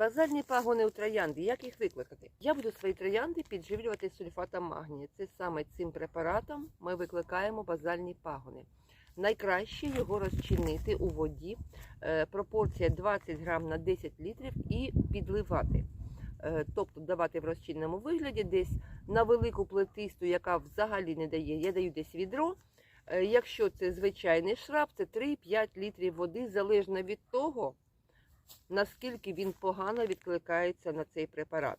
Базальні пагони у троянди, як їх викликати? Я буду свої троянди підживлювати сульфатом магнію. Це саме цим препаратом ми викликаємо базальні пагони. Найкраще його розчинити у воді. Е, пропорція 20 грам на 10 літрів і підливати. Е, тобто давати в розчинному вигляді десь на велику плетисту, яка взагалі не дає. Я даю десь відро. Е, Якщо це звичайний шраб, це 3-5 літрів води, залежно від того, наскільки він погано відкликається на цей препарат.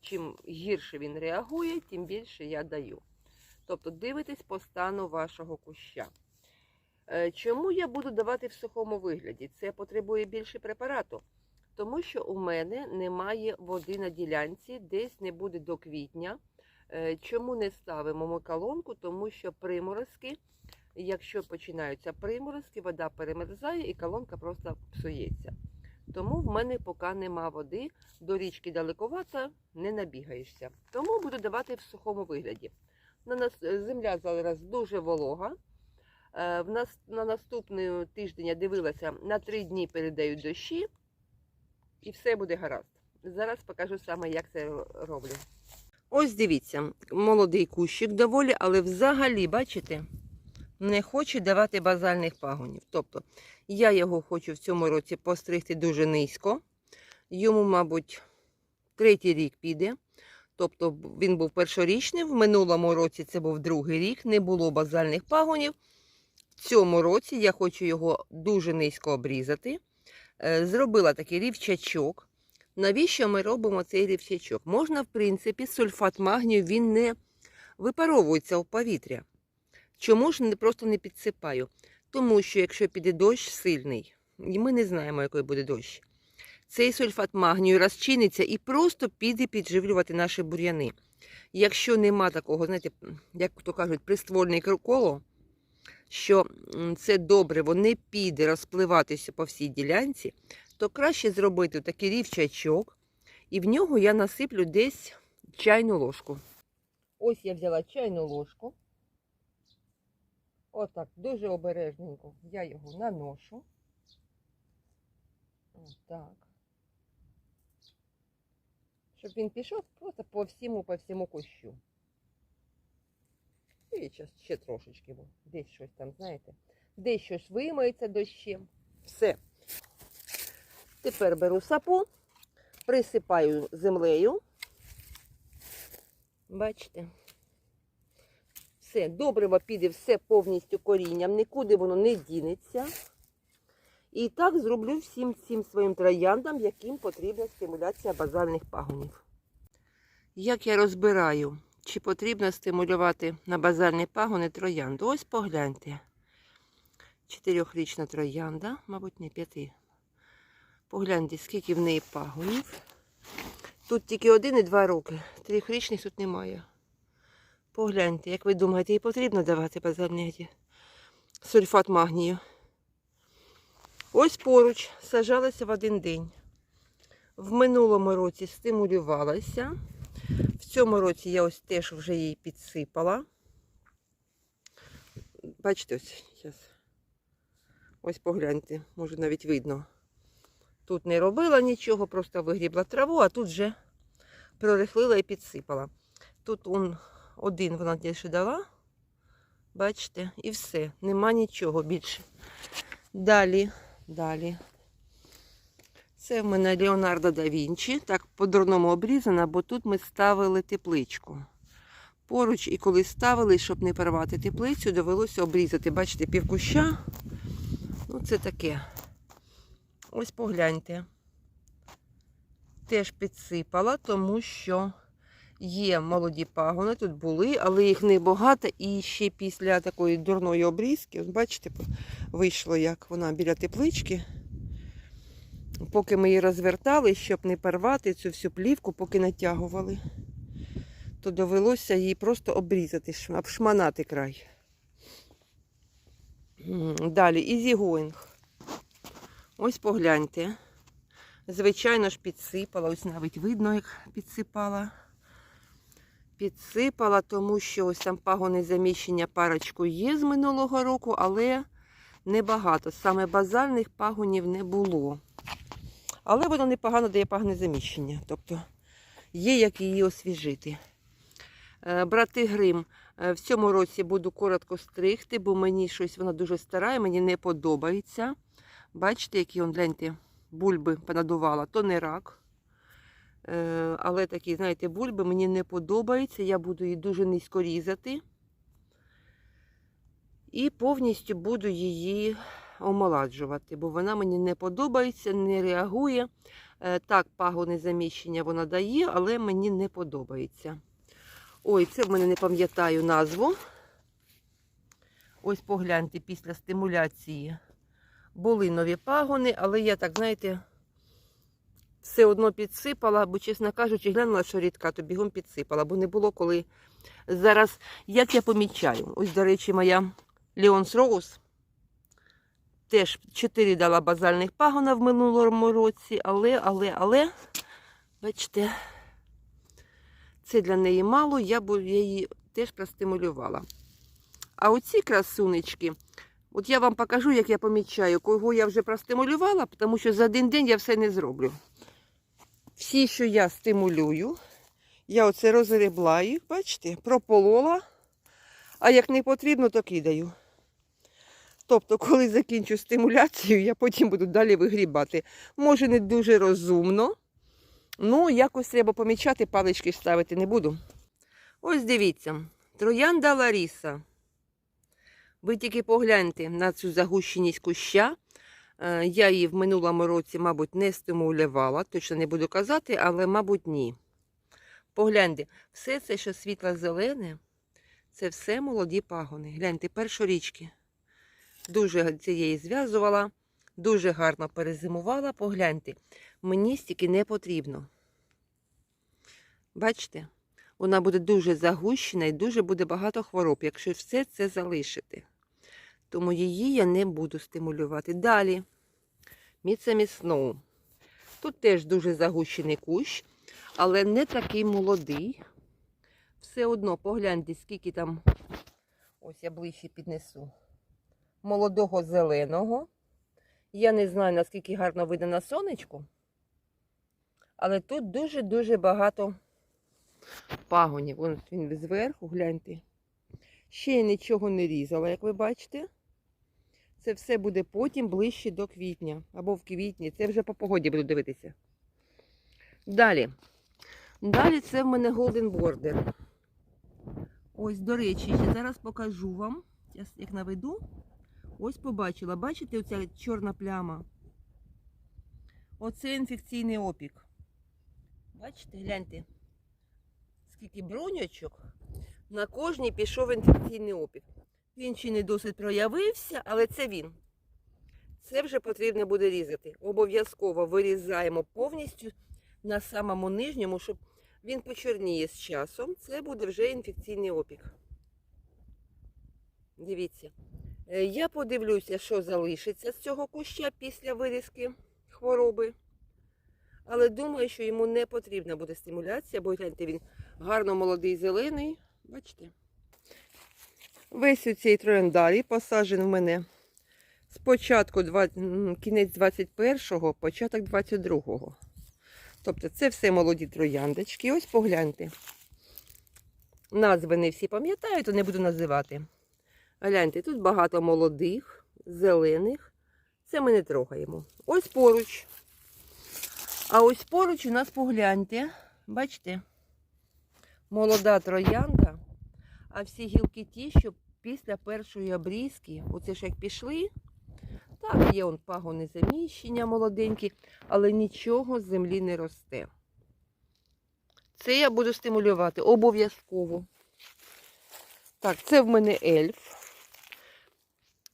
Чим гірше він реагує, тим більше я даю. Тобто дивитесь по стану вашого куща. Е, Чому я буду давати в сухому вигляді? Це потребує більше препарату. Тому що у мене немає води на ділянці, десь не буде до квітня. Е, Чому не ставимо ми колонку? Тому що приморозки, якщо починаються приморозки, вода перемерзає і колонка просто псується. Тому в мене поки нема води, до річки далековато не набігаєшся. Тому буду давати в сухому вигляді. На нас земля зараз дуже волога. Е, В нас на наступний тиждень я дивилася, на три дні передають дощі, і все буде гаразд. Зараз покажу саме, як це роблю. Ось дивіться, молодий кущик доволі, але взагалі, бачите, не хоче давати базальних пагонів. Тобто я його хочу в цьому році постригти дуже низько. Йому, мабуть, третій рік піде. Тобто він був першорічний, в минулому році це був другий рік, не було базальних пагонів. В цьому році я хочу його дуже низько обрізати. Е, Зробила такий рівчачок. Навіщо ми робимо цей рівчачок? Можна, в принципі, сульфат магнію він не випаровується в повітря. Чому ж не просто не підсипаю? Тому що якщо піде дощ сильний, і ми не знаємо, який буде дощ, цей сульфат магнію розчиниться і просто піде підживлювати наші бур'яни. Якщо нема такого, знаєте, як то кажуть, приствольне коло, що це добриво не піде розпливатися по всій ділянці, то краще зробити такий рівчачок, і в нього я насиплю десь чайну ложку. Ось я взяла чайну ложку. Отак, дуже обережненько я його наношу. Отак. Щоб він пішов просто по всьому, по всьому кущу. І ще, ще трошечки, бо десь щось там, знаєте, десь щось вимиється дощем. Все. Тепер беру сапу, присипаю землею. Бачите? Все, добриво піде все повністю корінням, нікуди воно не дінеться. І так зроблю всім всім своїм трояндам, яким потрібна стимуляція базальних пагонів. Як я розбираю, чи потрібно стимулювати на базальні пагони троянду? Ось погляньте. Чотирьохрічна троянда, мабуть, не п'яти. Погляньте, скільки в неї пагонів. Тут тільки один і два роки. Трьохрічних тут немає. Погляньте, як ви думаєте, їй потрібно давати базальні сульфат магнію. Ось поруч сажалася в один день. В минулому році стимулювалася. В цьому році я ось теж вже її підсипала. Бачите, ось зараз. Ось погляньте, може навіть видно. Тут не робила нічого, просто вигрібла траву, а тут вже прорихлила і підсипала. Тут он один вона більше дала. Бачите, і все. Нема нічого більше. Далі, далі. Це в мене Леонардо да Вінчі. Так по-дурному обрізана, бо тут ми ставили тепличку. Поруч, і коли ставили, щоб не порвати теплицю, довелося обрізати. Бачите, півкуща. Ну, це таке. Ось погляньте. Теж підсипала, тому що є молоді пагони, тут були, але їх не багато. І ще після такої дурної обрізки, бачите, вийшло, як вона біля теплички. Поки ми її розвертали, щоб не порвати цю всю плівку, поки натягували, то довелося її просто обрізати, обшманати край. Далі ізігоїнг. Ось погляньте. Звичайно ж підсипала, ось навіть видно, як підсипала. Підсипала, тому що ось там пагони заміщення парочку є з минулого року, але небагато. Саме базальних пагонів не було. Але воно непогано дає пагне заміщення. Тобто є як її освіжити. Е, Брати грим. е, В цьому році буду коротко стригти, бо мені щось вона дуже стара і мені не подобається. Бачите, які он, гляньте, бульби понадувала. То не рак. Е, Але такі, знаєте, бульби мені не подобаються. Я буду її дуже низько різати. І повністю буду її омоладжувати, бо вона мені не подобається, не реагує. Е, Так, пагони заміщення вона дає, але мені не подобається. Ой, це в мене не пам'ятаю назву. Ось погляньте, після стимуляції були нові пагони, але я так, знаєте, все одно підсипала, бо, чесно кажучи, глянула, що рідка, то бігом підсипала, бо не було коли. Зараз, як я помічаю, ось, до речі, моя Леонс Роуз теж 4 дала базальних пагона в минулому році, але, але, але, бачите, це для неї мало, я б її теж простимулювала. А оці красунечки, от я вам покажу, як я помічаю, кого я вже простимулювала, тому що за один день я все не зроблю. Всі, що я стимулюю, я оце розгребла їх, бачите, прополола, а як не потрібно, то кидаю. Тобто, коли закінчу стимуляцію, я потім буду далі вигрібати. Може, не дуже розумно, ну якось треба помічати, палички ставити не буду. Ось дивіться, троянда Ларіса. Ви тільки погляньте на цю загущеність куща. Е, Я її в минулому році, мабуть, не стимулювала, точно не буду казати, але, мабуть, ні. Погляньте, все це, що світло-зелене, це все молоді пагони. Гляньте, першорічки. Дуже цієї зв'язувала, дуже гарно перезимувала. Погляньте, мені стільки не потрібно. Бачите? Вона буде дуже загущена і дуже буде багато хвороб, якщо все це залишити. Тому її я не буду стимулювати. Далі. Міцемі Сноу. Тут теж дуже загущений кущ, але не такий молодий. Все одно погляньте, скільки там, ось я ближче піднесу, молодого зеленого. Я не знаю, наскільки гарно видно на сонечку, але тут дуже-дуже багато пагонів. Вон він зверху, гляньте. Ще я нічого не різала, як ви бачите. Це все буде потім ближче до квітня або в квітні. Це вже по погоді буду дивитися. Далі. Далі це в мене Golden Border. Ось, до речі, ще зараз покажу вам. Зараз як наведу. Ось побачила. Бачите, оця чорна пляма? Оце інфекційний опік. Бачите, гляньте, скільки бронячок. На кожній пішов інфекційний опік. Він ще не досить проявився, але це він. Це вже потрібно буде різати. Обов'язково вирізаємо повністю на самому нижньому, щоб він почорніє з часом. Це буде вже інфекційний опік. Дивіться. Е, Я подивлюся, що залишиться з цього куща після вирізки хвороби. Але думаю, що йому не потрібна буде стимуляція, бо гляньте, він гарно молодий зелений. Бачите? Весь у цій трояндарі посаджений в мене спочатку кінець 21-го, початок 22-го. Тобто це все молоді трояндочки. Ось погляньте. Назви не всі пам'ятаю, то не буду називати. Гляньте, тут багато молодих, зелених. Це ми не трогаємо. Ось поруч. А ось поруч у нас погляньте. Бачите? Молода троянда. А всі гілки ті, що після першої обрізки, оце ж як пішли, так, є он пагони заміщення молоденькі, але нічого з землі не росте. Це я буду стимулювати обов'язково. Так, це в мене ельф.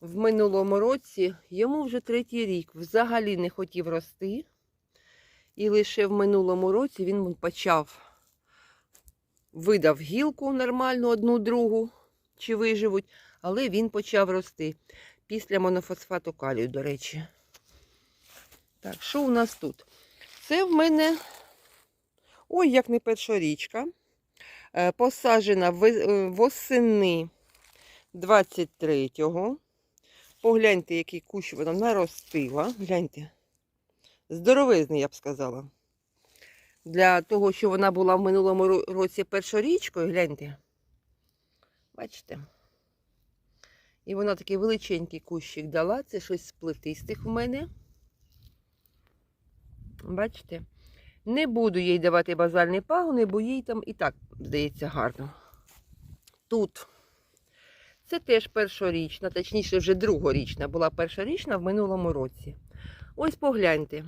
В минулому році йому вже третій рік взагалі не хотів рости. І лише в минулому році він почав видав гілку нормальну, одну другу, чи виживуть, але він почав рости після монофосфату калію, до речі. Так, що у нас тут? Це в мене, ой, як не перша річка. Е, Посаджена е, восени 23-го. Погляньте, який кущ вона наростила. Гляньте. Здоровезний, я б сказала. Для того, що вона була в минулому році першорічкою, гляньте. Бачите? І вона такий величенький кущик дала. Це щось з плетистих в мене. Бачите? Не буду їй давати базальні пагони, бо їй там і так, здається, гарно. Тут. Це теж першорічна, точніше, вже другорічна. Була першорічна в минулому році. Ось погляньте.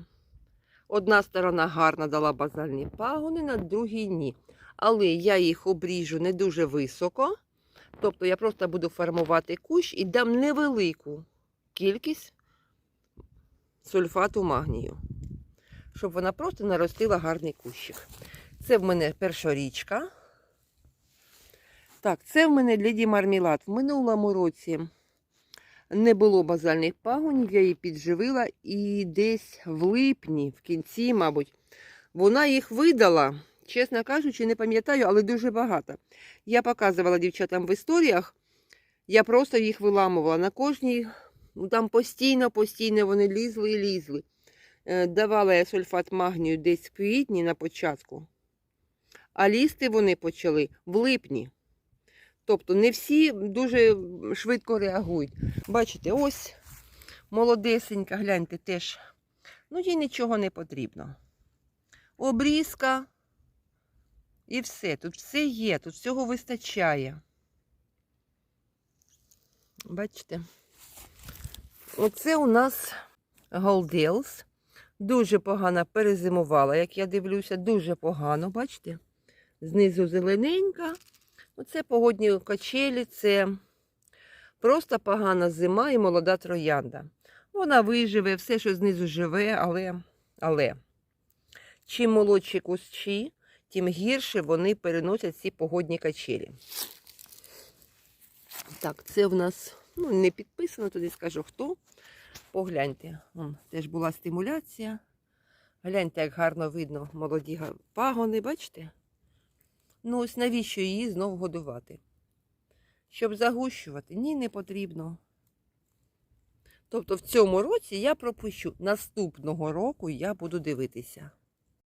Одна сторона гарно дала базальні пагони, на другій ні. Але я їх обріжу не дуже високо. Тобто я просто буду формувати кущ і дам невелику кількість сульфату магнію, щоб вона просто наростила гарний кущик. Це в мене першорічка. Так, це в мене леді мармелад. В минулому році не було базальних пагонів, я її підживила і десь в липні, в кінці, мабуть, вона їх видала. Чесно кажучи, не пам'ятаю, але дуже багато. Я показувала дівчатам в історіях, я просто їх виламувала на кожній, ну там постійно, постійно вони лізли і лізли. Е, Давала я сульфат магнію десь в квітні на початку, а лізти вони почали в липні. Тобто не всі дуже швидко реагують. Бачите, ось молодесенька, гляньте теж. Ну, їй нічого не потрібно. Обрізка і все. Тут все є, тут всього вистачає. Бачите? Оце у нас Голделс. Дуже погано перезимувала, як я дивлюся, дуже погано, бачите? Знизу зелененька. Оце погодні качелі, це просто погана зима і молода троянда. Вона виживе, все, що знизу живе, але, але чим молодші кущі, тим гірше вони переносять ці погодні качелі. Так, це в нас ну, не підписано, тоді скажу хто. Погляньте, Вон, теж була стимуляція. Гляньте, як гарно видно молоді пагони, бачите? Ну, ось навіщо її знову годувати? Щоб загущувати? Ні, не потрібно. Тобто в цьому році я пропущу. Наступного року я буду дивитися.